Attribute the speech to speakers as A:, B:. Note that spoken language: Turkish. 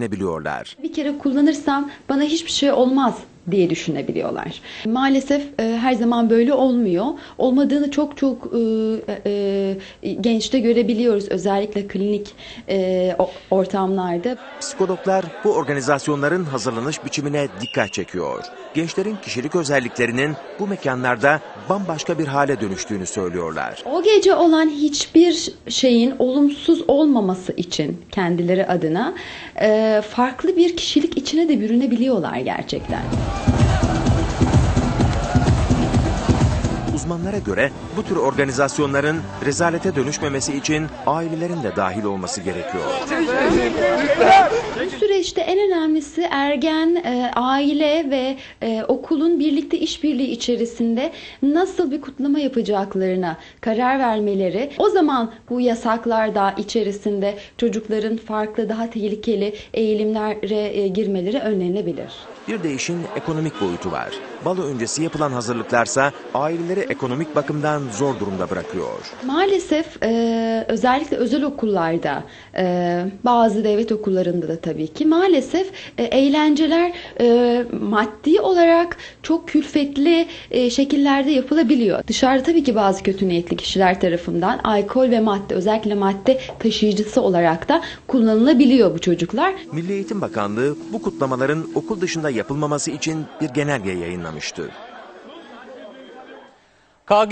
A: biliyorlar.
B: Bir kere kullanırsam bana hiçbir şey olmaz diye düşünebiliyorlar. Maalesef e, her zaman böyle olmuyor. Olmadığını çok çok e, e, gençte görebiliyoruz özellikle klinik e, ortamlarda.
A: Psikologlar bu organizasyonların hazırlanış biçimine dikkat çekiyor. Gençlerin kişilik özelliklerinin bu mekanlarda bambaşka bir hale dönüştüğünü söylüyorlar.
B: O gece olan hiçbir şeyin olumsuz olmaması için kendileri adına e, farklı bir kişilik içine de bürünebiliyorlar gerçekten.
A: Uzmanlara göre bu tür organizasyonların rezalete dönüşmemesi için ailelerin de dahil olması gerekiyor.
B: Bu süreçte en önemlisi ergen, e, aile ve e, okulun birlikte işbirliği içerisinde nasıl bir kutlama yapacaklarına karar vermeleri. O zaman bu yasaklar da içerisinde çocukların farklı daha tehlikeli eğilimlere e, girmeleri önlenebilir.
A: Bir de işin ekonomik boyutu var. Balo öncesi yapılan hazırlıklarsa aileleri ekonomik bakımdan zor durumda bırakıyor.
B: Maalesef e, özellikle özel okullarda, e, bazı devlet okullarında da tabii ki maalesef e, eğlenceler e, maddi olarak çok külfetli e, şekillerde yapılabiliyor. Dışarıda tabii ki bazı kötü niyetli kişiler tarafından alkol ve madde özellikle madde taşıyıcısı olarak da kullanılabiliyor bu çocuklar.
A: Milli Eğitim Bakanlığı bu kutlamaların okul dışında yapılmaması için bir genelge yayınlamıştı.
C: Kage